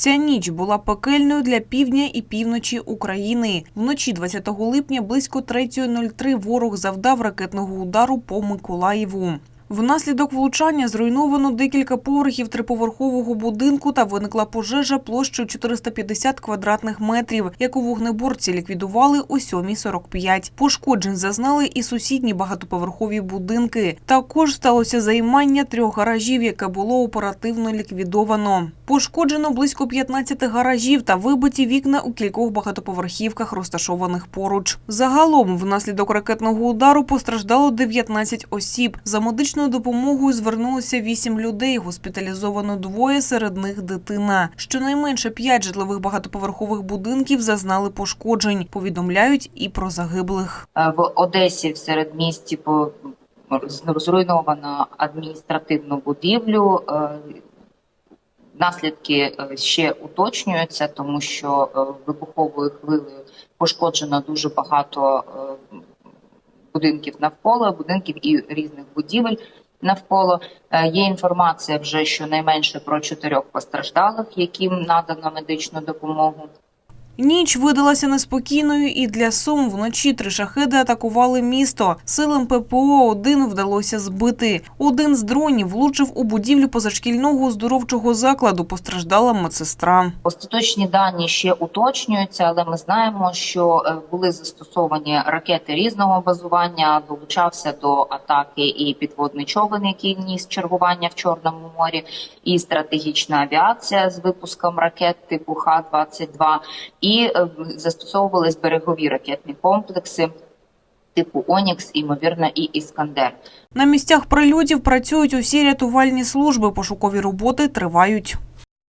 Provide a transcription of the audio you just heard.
Ця ніч була пекельною для півдня і півночі України. Вночі 20 липня близько 3.03 ворог завдав ракетного удару по Миколаєву. Внаслідок влучання зруйновано декілька поверхів триповерхового будинку та виникла пожежа площею 450 квадратних метрів, яку вогнеборці ліквідували о 7.45. Пошкоджень зазнали і сусідні багатоповерхові будинки. Також сталося займання трьох гаражів, яке було оперативно ліквідовано. Пошкоджено близько 15 гаражів та вибиті вікна у кількох багатоповерхівках, розташованих поруч. Загалом, внаслідок ракетного удару постраждало 19 осіб. За медичною допомогою звернулося 8 людей. Госпіталізовано двоє, серед них дитина. Щонайменше 5 житлових багатоповерхових будинків зазнали пошкоджень. Повідомляють і про загиблих. Е, В Одесі в середмісті зруйновано адміністративну будівлю. Е, Наслідки е, ще уточнюються, тому що вибуховою хвилею пошкоджено дуже багато будинків навколо, будинків і різних будівель навколо. Е, Є інформація вже щонайменше про чотирьох постраждалих, яким надано медичну допомогу. Ніч видалася неспокійною і для Сум вночі три шахеди атакували місто. Силам ППО один вдалося збити. Один з дронів влучив у будівлю позашкільного оздоровчого закладу. Постраждала медсестра. Остаточні дані ще уточнюються, але ми знаємо, що е, були застосовані ракети різного базування. Долучався до атаки і підводний човен, який ніс чергування в Чорному морі, і стратегічна авіація з випуском ракет типу Х-22, і е, застосовувались берегові ракетні комплекси типу Онікс, імовірно, і Іскандер. На місцях прильотів працюють усі рятувальні служби. Пошукові роботи тривають.